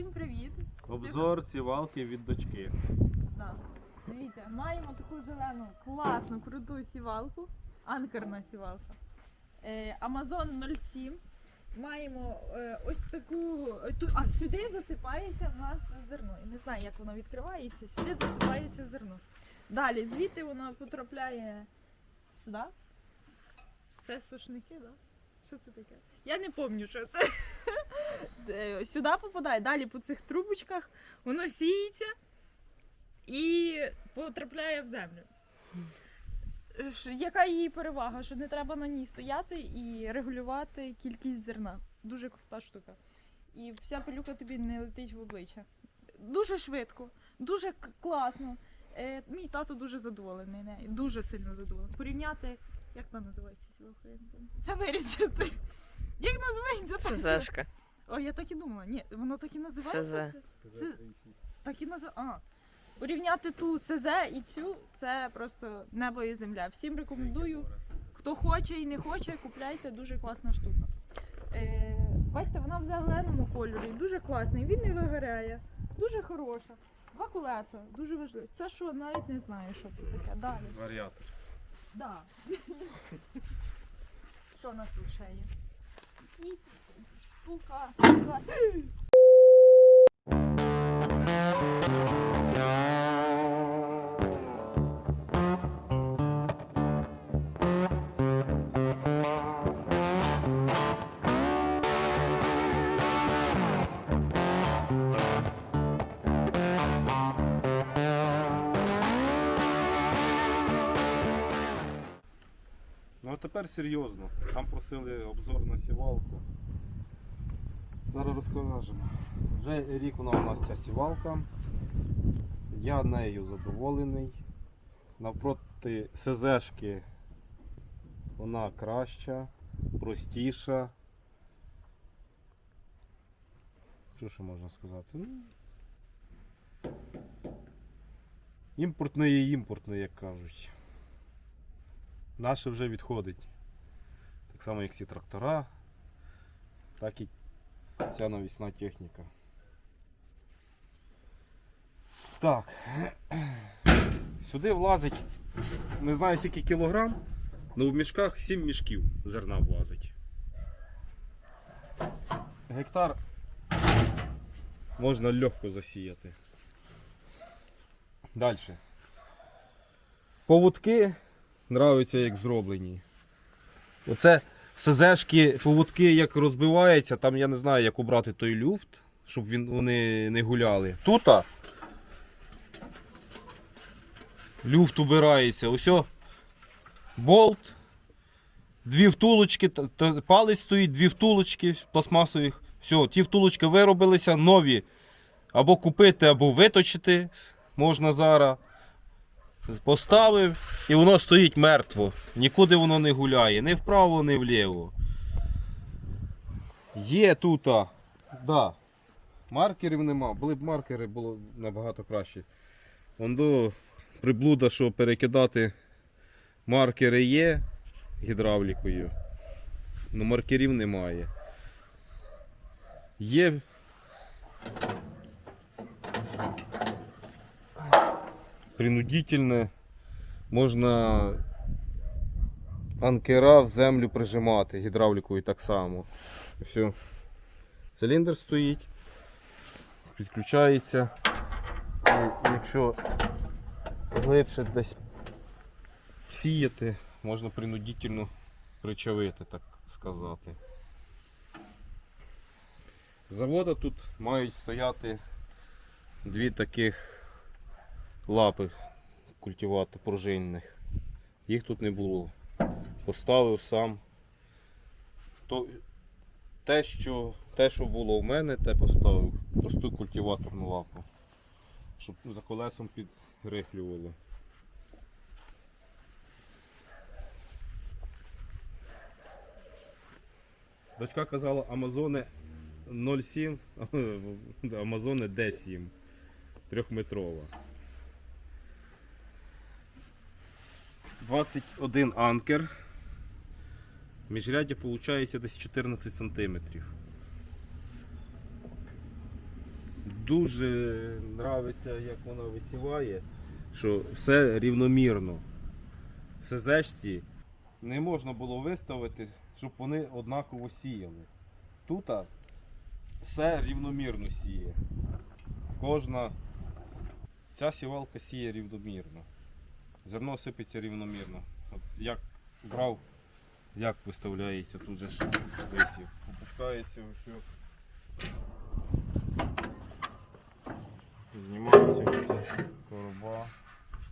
Всім привіт! Обзор сівалки від дочки. Да. Дивіться, маємо таку зелену, класну, круту сівалку. Анкерна сівалка. Е, Amazon 07. Маємо е, ось таку. е, а сюди засипається в нас зерно. Я не знаю, як воно відкривається. Сюди засипається зерно. Далі, звідти воно потрапляє сюди. Це сушники, так? Да? Що це таке? Я не пам'ятаю, що це. Е, Сюди попадає, далі по цих трубочках воно сіється і потрапляє в землю. Яка її перевага? Що не треба на ній стояти і регулювати кількість зерна. Дуже крута штука. І вся пилюка тобі не летить в обличчя. Дуже швидко, дуже класно. Е, мій тато дуже задоволений нею, дуже сильно задоволений. Порівняти, як вона називається. Це вирізати. Як називається? та СЗшка. О, я так і думала. Ні, воно так і називається. СЗ. С- Так і назив... А. Порівняти ту СЗ і цю це просто небо і земля. Всім рекомендую. Хто хоче і не хоче, купляйте дуже класна штука. Е, бачите, вона в зеленому кольорі, дуже класний, він не вигоряє, дуже хороша. Два колеса, дуже важливо. Це що, навіть не знаю, що це таке. Далі. Варіатор. Да. Що у нас тут ще є? Якісь штука. яка- Ну а тепер серйозно. Там просили обзор на сівалку. Зараз розкажемо. Вже рік вона у нас ця сівалка. Я нею задоволений. Навпроти СЗшки вона краща, простіша. Що ще можна сказати? Ну, Імпортної є імпортної, як кажуть. Наше вже відходить. Так само, як всі трактора, так і ця навісна техніка. Так. Сюди влазить, не знаю скільки кілограм, але в мішках 7 мішків зерна влазить. Гектар можна легко засіяти. Далі. Поводки нравиться, як зроблені. Оце СЗшки, поводки як розбиваються, там я не знаю, як обрати той люфт, щоб він, вони не гуляли. Тут люфт убирається. Ось болт, дві втулочки, палець стоїть, дві втулочки пластмасових. Все, ті втулочки виробилися, нові. Або купити, або виточити можна зараз. Поставив і воно стоїть мертво. Нікуди воно не гуляє, ні вправо, ні вліво. Є тут. Да. Маркерів нема. Були б маркери, було набагато краще. Воно приблуда, що перекидати маркери є гідравлікою. але маркерів немає. Є принудительне. Можна анкера в землю прижимати гідравлікою так само. Все. Циліндр стоїть, підключається. І якщо глибше десь сіяти, можна принудительно причавити, так сказати. З завода тут мають стояти дві таких лапи культивати пружинних. Їх тут не було. Поставив сам. То, те, що, те, що було в мене, те поставив. Просту культиваторну лапу. Щоб за колесом підрихлювало. Дочка казала Амазони 07, Амазони D7. Трьохметрова. 21 анкер. Міжряддя виходить десь 14 см. дуже нравиться, як вона висіває, що все рівномірно. В СЗшці не можна було виставити, щоб вони однаково сіяли. Тут все рівномірно сіє. Кожна ця сівалка сіє рівномірно. Зерно сипеться рівномірно. От як брав, як виставляється тут же висів. Опускається все. Знімається короба,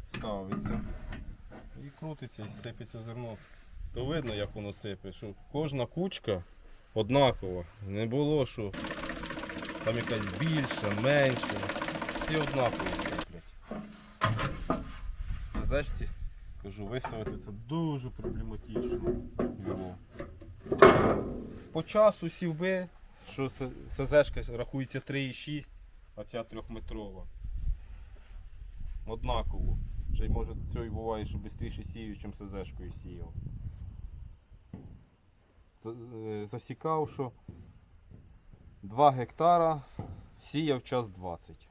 ставиться і крутиться, і сипеться зерно. То видно, як воно сипе, що кожна кучка однакова. Не було, що там якась більша, менша. Всі однакові сиплять. Зачці, кажу, виставити це дуже проблематично було. По часу сівби, що СЗшка рахується 3,6, а ця трьохметрова. Однаково. Ще й може цього і буває, що швидше сію, ніж СЗшкою сіяв. Е, Засікав, що 2 гектара сіяв час 20.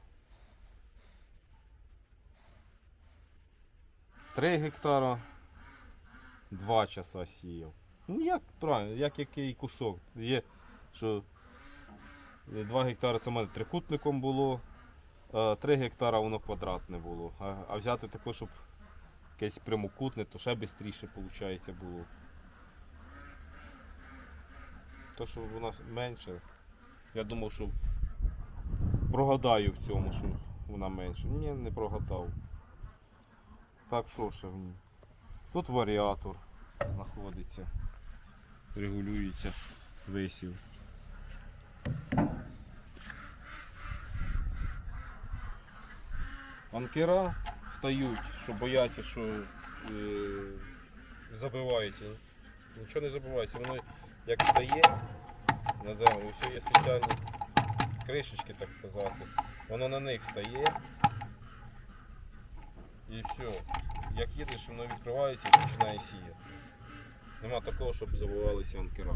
3 гектара 2 часа сіяв. Ну як правильно, як який кусок. Є, що 2 гектари це в мене трикутником було, 3 гектара воно квадратне було. А, а взяти таке, щоб якесь прямокутне, то ще швидше виходить було. То, що вона менше, я думав, що прогадаю в цьому, що вона менше. Ні, не прогадав. Так що ще в ній? Тут варіатор знаходиться, регулюється висів. Анкера стають, що бояться, що е, забивається. Нічого не забивається, воно як стає на землю, все є спеціальні кришечки, так сказати. Воно на них стає. І все. Як їдеш, воно відкривається і починає сіяти. Нема такого, щоб забивалися анкера.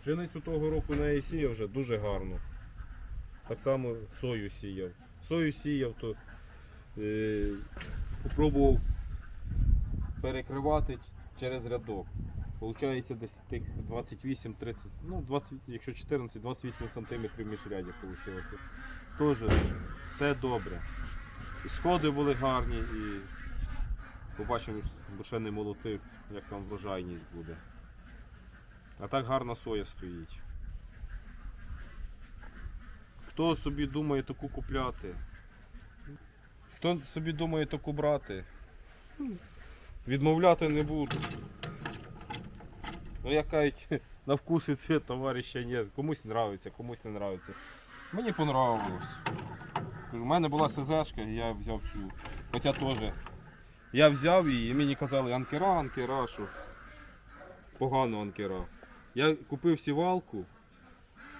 Пшеницю того року на сіяв вже дуже гарно. Так само сою сіяв. Сою сіяв, то е, попробував перекривати через рядок. Получається десь тих 28-30, ну 20, якщо 14-28 см міжрядя вийшло. Теж все добре. І сходи були гарні і побачимо, бо ще не молотив, як там врожайність буде. А так гарна соя стоїть. Хто собі думає таку купляти? Хто собі думає таку брати? Відмовляти не буду. Ну як кажуть, на вкус і цвет товариша ні. Комусь нравиться, комусь не нравиться. Мені понравилось. У мене була СЗшка, я взяв цю. Хоча теж. Я взяв її, і мені казали анкера, анкера, що погано анкера. Я купив сівалку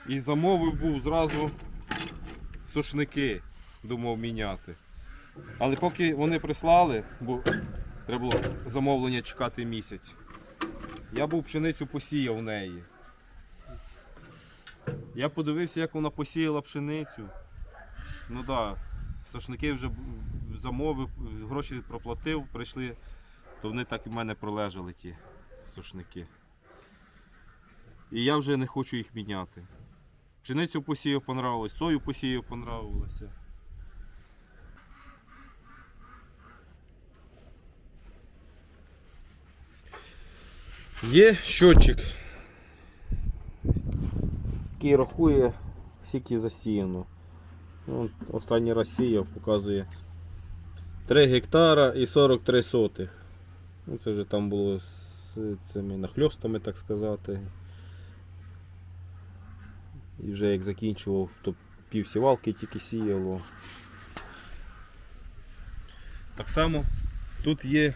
і замовив був зразу сушники, думав міняти. Але поки вони прислали, бо треба було замовлення чекати місяць. Я був пшеницю посіяв в неї. Я подивився, як вона посіяла пшеницю. Ну так, да, сошники вже замовив, гроші проплатив, прийшли, то вони так і в мене пролежали ті сошники. І я вже не хочу їх міняти. Пшеницю посіяв, понравилось, сою посіяв, понравилося. Є щотчик, який рахує скільки засіяно. Ну, останній раз сіяв, показує 3 гектара і 43 сотих. Ну, це вже там було з цими нахльостами, так сказати. І вже як закінчував, то пів сівалки тільки сіяло. Так само тут є.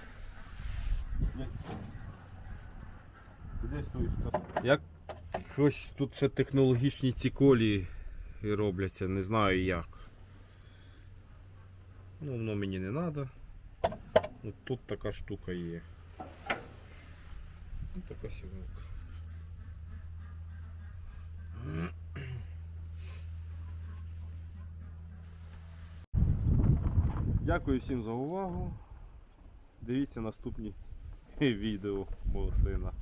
Як щось тут ще технологічні ціколі робляться, не знаю як. Ну, Воно мені не треба. От тут така штука є. Ось така сівалка. Дякую всім за увагу. Дивіться наступні відео мого сина.